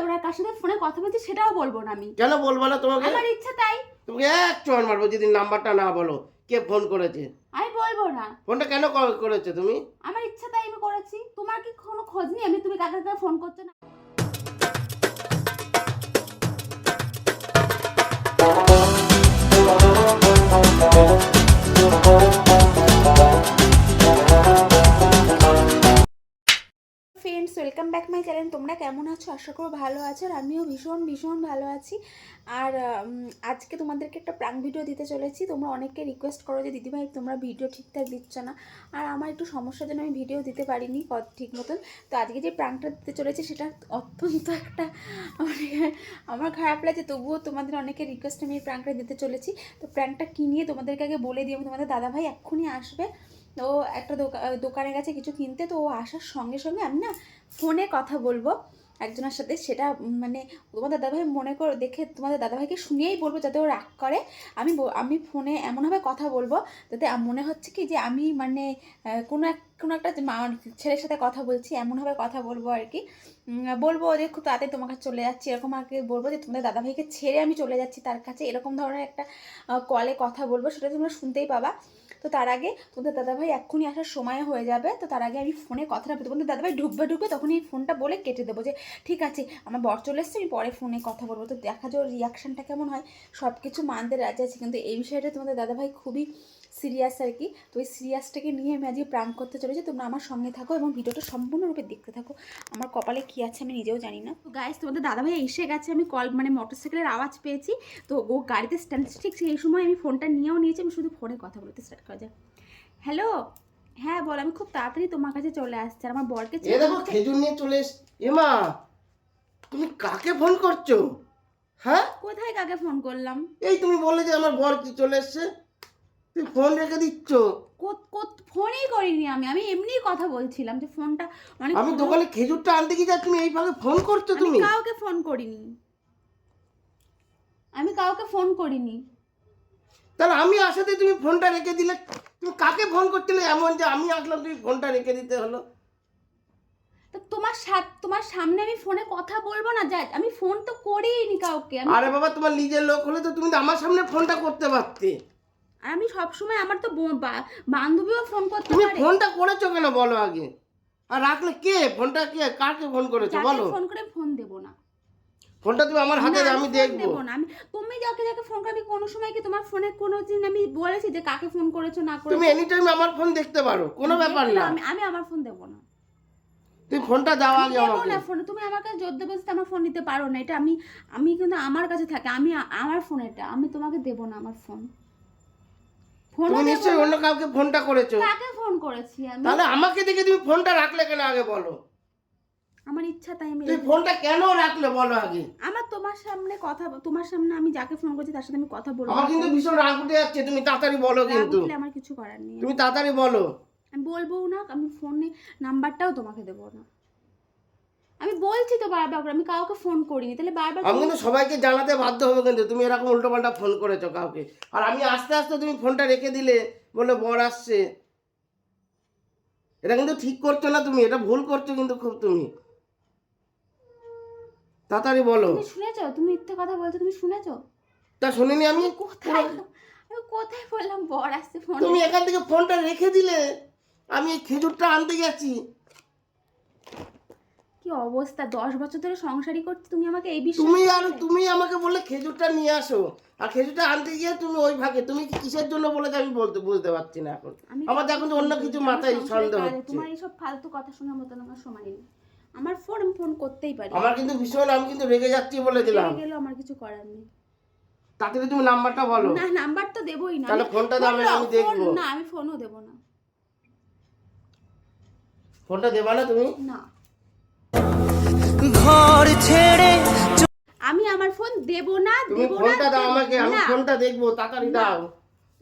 যাব না কার সাথে ফোনে কথা বলছি সেটাও বলব না আমি। কেন বলব না তোমাকে? আমার ইচ্ছা তাই। তোমাকে এক চড় মারবো যদি নাম্বারটা না বলো। কে ফোন করেছে? আমি বলব না। ফোনটা কেন করেছ তুমি? আমার ইচ্ছা তাই আমি করেছি। তোমার কি কোনো খোঁজ নেই? আমি তুমি কাকে কাকে ফোন করছ না? Friends welcome back my channel তোমরা কেমন আছো? আশা করো ভালো আছো আর আমিও ভীষণ ভীষণ ভালো আছি। আর আজকে তোমাদেরকে একটা প্রাং ভিডিও দিতে চলেছি। তোমরা অনেককে রিকোয়েস্ট করো যে, দিদিভাই, তোমরা ভিডিও ঠিকঠাক দিচ্ছ না। আর আমার একটু সমস্যার জন্য আমি ভিডিও দিতে পারিনি ঠিক মতন। তো আজকে যে প্রাংটা দিতে চলেছি, সেটা অত্যন্ত একটা মানে আমার খারাপ লাগছে। তবুও তোমাদের অনেকের রিকোয়েস্ট আমি এই প্রাংটা দিতে চলেছি। তো প্রাংটা কী নিয়ে তোমাদেরকে আগে বলে দিই? এবং তোমাদের দাদাভাই এক্ষুনি আসবে। তো একটা দোকা- দোকানে গেছে কিছু কিনতে, তো ও আসার সঙ্গে সঙ্গে আমি না ফোনে কথা বলব একজনের সাথে। সেটা মানে তোমার দাদাভাই মনে করে, দেখে তোমাদের দাদাভাইকে শুনিয়েই বলব যাতে ও রাগ করে। আমি আমি ফোনে এমনভাবে কথা বলব যাতে মনে হচ্ছে কি যে আমি মানে কোনো এক, কোনো একটা ছেলের সাথে কথা বলছি, এমনভাবে কথা বলব আর কি। বলব যে খুব তাড়াতাড়ি তোমার কাছে চলে যাচ্ছি, এরকম আর কি বলব যে তোমাদের দাদাভাইকে ছেড়ে আমি চলে যাচ্ছি, তার কাছে এরকম ধরনের একটা কলে কথা বলব, সেটা তোমরা শুনতেই পাবা। তো তার আগে তোমাদের দাদাভাই এক্ষুনি আসার সময় হয়ে যাবে, তো তার আগে আমি ফোনে কথাটা বলব। তোমাদের দাদাভাই ঢুকবে ঢুকবে তখন এই ফোনটা বলে কেটে দেবো যে, ঠিক আছে, আমার বর চলে এসছে, আমি পরে ফোনে কথা বলব। তো দেখা যাও রিয়াকশানটা কেমন হয়। সব কিছু মানতে রাজি আছে, কিন্তু এই বিষয়টা তোমাদের দাদাভাই খুবই সিরিয়াস আর কি। তো ওই সিরিয়াসটাকে নিয়ে আমি আজকে প্রাণ করতে চলেছি। তোমরা আমার সঙ্গে থাকো এবং ভিডিওটা সম্পূর্ণরূপে দেখতে থাকো। আমার কপালে কী আছে আমি নিজেও জানি না। তো গাইস তোমাদের দাদাভাই এসে গেছে। আমি কল মানে মোটরসাইকেলের আওয়াজ পেয়েছি। তো ও গাড়িতে স্ট্যান্ড ঠিক সেই সময় আমি ফোনটা নিয়েও নিয়েছি। আমি শুধু ফোনে কথা বলতে স্টার্ট করা যায় হ্যালো হ্যাঁ বল। আমি খুব তাড়াতাড়ি তোমার কাছে চলে আসছি। আর আমার বরকে এ দেখো খেজুর নিয়ে চলে এস এমা তুমি কাকে ফোন করছ? হ্যাঁ? কোথায় কাকে ফোন করলাম? এই তুমি বললে যে আমার বর কি চলে এসছে। তুমি ফোন রেখে দিচ্ছ? ফোনই করিনি আমি। আমি এমনিই কথা বলছিলাম যে ফোনটা মানে আমি দোকানে খেজুরটা আনতে গিয়ে তুমি এই ভাবে ফোন করছ তুমি? কাউকে ফোন করিনি। আমি কাউকে ফোন করিনি। তাহলে আমি আসাতে তুমি ফোনটা রেখে দিলে। তুমি কাকে ফোন করছিলে? এমন যে আমি আসলাম তুমি ফোনটা রেখে দিতে হলো। তো তোমার সাথ তোমার সামনে আমি ফোনে কথা বলব না? যা আমি ফোন তো করিনি কাউকে। আরে বাবা তোমার নিজের লোক হলে তো তুমি আমার সামনে ফোনটা করতে পারতে। আর আমি সবসময় আমার তো বান্ধবীও ফোন করতে তুমি পারে। ফোনটা করেছ কেন বলো আগে? আর রাখলে কে? ফোনটা কে? কাকে ফোন করেছ বলো? ফোন করে ফোন দেবো না। ফোনটা তুমি আমার হাতে আমি দেখব। না। আমি তুমি যাকে যাকে ফোন করবি কোনো সময় কি তোমার ফোনে কোনো দিন আমি বলেছি যে কাকে ফোন করেছ না করেছ? তুমি এনি টাইম আমার ফোন দেখতে পারো কোনো ব্যাপার না। আমি আমি আমার ফোন দেবো না। তুমি ফোনটা দাও আগে আমাকে। না ফোন তুমি আমার কাছে জোর দেবো আমার ফোন নিতে পারো না। এটা আমি আমি কিন্তু আমার কাছে থাকে আমি আমার ফোন এটা আমি তোমাকে দেবো না আমার ফোন তুমি নিশ্চয়ই অন্য কাউকে ফোনটা করেছ। কাকে ফোন করেছি আমি? তাহলে আমাকে দেখে তুমি ফোনটা রাখলে কেন আগে বলো? আমার ইচ্ছা তাই আমি তুমি ফোনটা কেন রাখলে বলো আগে? আমার তোমার সামনে কথা তোমার সামনে আমি যাকে ফোন করছি তার সাথে আমি কথা বলব আমার কিন্তু ভীষণ রাগ উঠে যাচ্ছে। তুমি তাড়াতাড়ি বলো কিন্তু। আমার কিছু করার নেই। তুমি তাড়াতাড়ি বলো। আমি বলব না আমি ফোনে নাম্বারটাও তোমাকে দেবো না। আমি বলছি তো বারবার করে আমি কাউকে ফোন করিনি। তাহলে বারবার আমি কিন্তু সবাইকে জানাতে বাধ্য হব কিন্তু তুমি এরকম উল্টো পাল্টা ফোন করেছ কাউকে। আর আমি আস্তে আস্তে তুমি ফোনটা রেখে দিলে বলে বর আসছে। এটা কিন্তু ঠিক করছ না তুমি এটা ভুল করছ কিন্তু খুব তুমি। তাড়াতাড়ি বলো। তুমি শুনেছো? তুমি মিথ্যে কথা বলছো তুমি শুনেছো? তা শুনিনি আমি। কোথায় আমি কোথায় বললাম বর আসছে ফোন তুমি এখান থেকে ফোনটা রেখে দিলে আমি খেজুরটা আনতে গেছি। অবস্থা? দশ বছর ধরে সংসারই করছি তুমি আমাকে এই বিষয়ে তুমি আর তুমি আমাকে বললে খেজুরটা নিয়ে আসো। আর খেজুরটা আনতে গিয়ে তুমি ওই ভাগে তুমি কি কিসের জন্য বলেছ আমি বলতে বুঝতে পারছি না এখন? আমার এখন অন্য কিছু মাথায় সন্দেহ হচ্ছে। তোমার এইসব ফালতু কথা শোনার মতন আমার সময় নেই। আমার ফোন ফোন করতেই পারি। আমার কিন্তু ভীষণ আমি কিন্তু রেগে যাচ্ছি বলে দিলাম। রেগে গেলেও আমার কিছু করার নেই। তাতে তুমি নাম্বারটা বলো। না নাম্বার তো দেবোই না। তাহলে ফোনটা দাও, আমি- দেখব। না আমি ফোনও দেবো না। ফোনটা দেবা না তুমি? না। ঘর ছেড়ে আমি আমার ফোন দেবো না তুমি দেবো না ফোনটা দাও আমাকে আমি না। ফোনটা দেখব তাড়াতাড়ি দাও।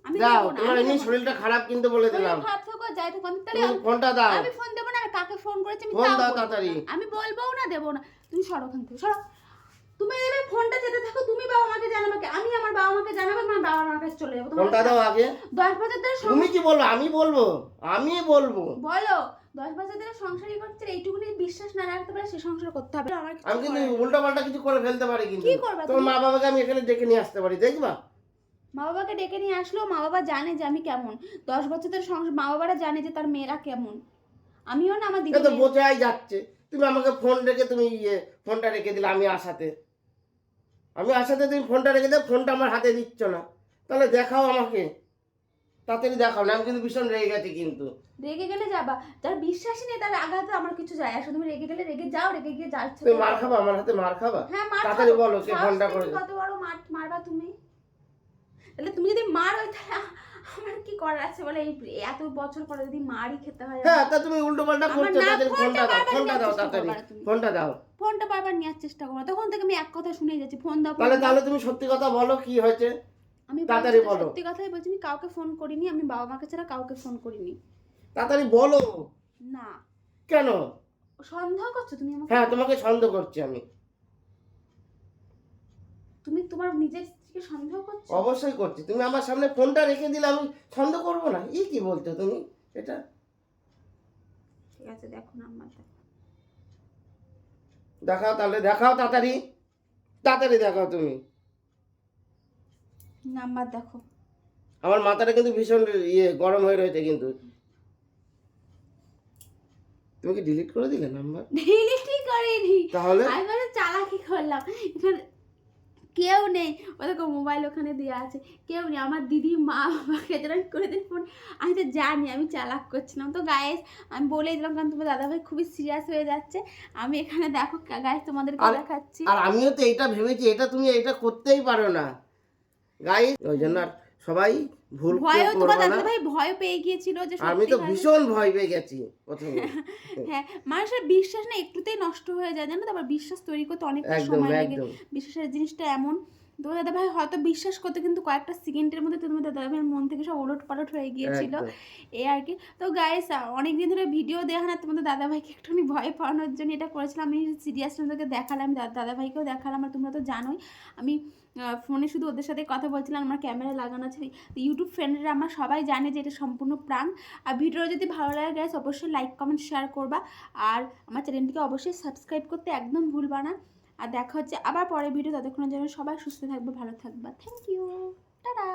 আমি দাও দেবো না, তোমার আমি এমনি দেবো না। শরীরটা খারাপ কিন্তু বলে দিলাম। শরীর খারাপ থাকুক, যাই থাকুক, আমি তাহলে তুমি ফোনটা দাও। আমি ফোন দেবো না আর কাকে ফোন করেছি আমি ফোন তাও দাও বলব তাড়াতাড়ি। আমি বলবোও না দেবো না। তুমি সরো ওখান থেকে সরো। তুমি ফোনটা যেতে থাকো তুমি বাবা মাকে জানাবে কি? আমি আমার বাবা মাকে জানাব আমার বাবা মার কাছে চলে যাব। তোমার ফোনটা দাও আগে। দশ বছর ধরে তুমি কি বলব? আমি বলব আমি বলব। বলো। দশ বছর ধরে সংসারই করছে এইটুকুনি বিশ্বাস না রাখতে পারে সে সংসার করতে হবে। আমার আমি কিন্তু উল্টো পাল্টা কিছু করে ফেলতে পারি কিন্তু। কি করবা তোমার মা বাবাকে আমি এখানে ডেকে নিয়ে আসতে পারি দেখবা? মা বাবাকে ডেকে নিয়ে আসলেও মা বাবা জানে যে আমি কেমন। দশ বছর ধরে সংসার মা বাবারা জানে যে তার মেয়েরা কেমন। আমিও না আমার দিদি তো বোঝাই যাচ্ছে। তুমি আমাকে ফোন রেখে তুমি ইয়ে ফোনটা রেখে দিলে আমি আসাতে আমি আসাতে তুমি ফোনটা রেখে দাও ফোনটা আমার হাতে দিচ্ছ না। তাহলে দেখাও আমাকে। তাড়াতাড়ি দেখাও না আমি কিন্তু ভীষণ রেগে গেছি কিন্তু। রেগে গেলে যাবা যার বিশ্বাসই নেই তার আঘাতে আমার কিছু যায় আসে তুমি রেগে গেলে রেগে যাও রেগে গিয়ে যাচ্ছে তুমি মার খাবা আমার হাতে মার খাবা? হ্যাঁ মার তাড়াতাড়ি বলো কে ফোনটা দেখি কত বড় মার মারবা তুমি? তাহলে তুমি যদি মার হয় আমার কি করার আছে বলে? এই এত বছর পরে যদি মারই খেতে হয় হ্যাঁ তা তুমি উল্টো পাল্টা করছ ফোনটা দাও ফোনটা দাও তাড়াতাড়ি ফোনটা দাও। ফোনটা বারবার নেওয়ার চেষ্টা করো। তখন থেকে আমি এক কথা শুনেই যাচ্ছি ফোন দাও তাহলে দাও। তাহলে তুমি সত্যি কথা বলো কি হয়েছে? আমি তাড়াতাড়ি বলো। সত্যি কথাই বলছি আমি কাউকে ফোন করিনি আমি বাবা মাকে ছাড়া কাউকে ফোন করিনি। তাড়াতাড়ি বলো। না। কেন? সন্দেহ করছ তুমি আমাকে? হ্যাঁ তোমাকে সন্দেহ করছি আমি। তুমি তোমার নিজের স্ত্রীকে সন্দেহ করছ? অবশ্যই করছি। তুমি আমার সামনে ফোনটা রেখে দিলে আমি সন্দেহ করব না? ই কি বলছো তুমি? এটা ঠিক আছে দেখো না আমার দেখো। দেখাও তাহলে দেখাও তাড়াতাড়ি। তাড়াতাড়ি দেখাও তুমি। নাম্বার দেখো। আমার মাথাটা কিন্তু ভীষণ ইয়ে গরম হয়ে রয়েছে কিন্তু। তুমি কি ডিলিট করে দিলে নাম্বার? ডিলিটই করিনি। তাহলে? আমি মানে চালাকি করলাম। এখানে কেউ নেই। ও দেখো মোবাইল ওখানে দেওয়া আছে। কেউ নেই। আমার দিদি মা বাবাকে যেন আমি করে দিন ফোন আমি তো জানি আমি চালাক করছিলাম তো গায়েস আমি বলেই দিলাম কারণ তোমার দাদাভাই খুবই সিরিয়াস হয়ে যাচ্ছে। আমি এখানে দেখো গায়েস তোমাদেরকে দেখাচ্ছি। আর আমিও তো এটা ভেবেছি এটা তুমি এটা করতেই পারো না। গাই ওই জন্য আর সবাই ভুল ভয়ও তোমার দাদা ভাই ভয় পেয়ে গিয়েছিল যে আমি তো ভীষণ ভয় পেয়ে গেছি প্রথমে। হ্যাঁ মানুষের বিশ্বাস না একটুতেই নষ্ট হয়ে যায় জানো তো? আবার বিশ্বাস তৈরি করতে অনেকটা সময় লাগে। বিশ্বাসের জিনিসটা এমন তোমার দাদা ভাই হয়তো বিশ্বাস করতে কিন্তু কয়েকটা সেকেন্ডের মধ্যে তোমার দাদা ভাইয়ের মন থেকে সব ওলট পালট হয়ে গিয়েছিল। এই আর কি। তো গাইস অনেকদিন ধরে ভিডিও দেখা না তোমাদের দাদা ভাইকে একটুখানি ভয় পাওয়ানোর জন্য এটা করেছিলাম। আমি সিরিয়াস তোমাদেরকে দেখালাম দাদা দাদা ভাইকেও দেখালাম আর তোমরা তো জানোই। আমি ফোনে শুধু ওদের সাথে কথা বলছিলাম আমার ক্যামেরা লাগানো আছে। ইউটিউব ফ্রেন্ডরা আমার সবাই জানে যে এটা সম্পূর্ণ প্রাণ আর ভিডিও যদি ভালো লাগে গাইস অবশ্যই লাইক কমেন্ট শেয়ার করবা। আর আমার চ্যানেলটিকে অবশ্যই সাবস্ক্রাইব করতে একদম ভুলবা না। আর দেখা হচ্ছে আবার পরের ভিডিও ততক্ষণের জন্য সবাই সুস্থ থাকবে, ভালো থাকবে। Thank you tata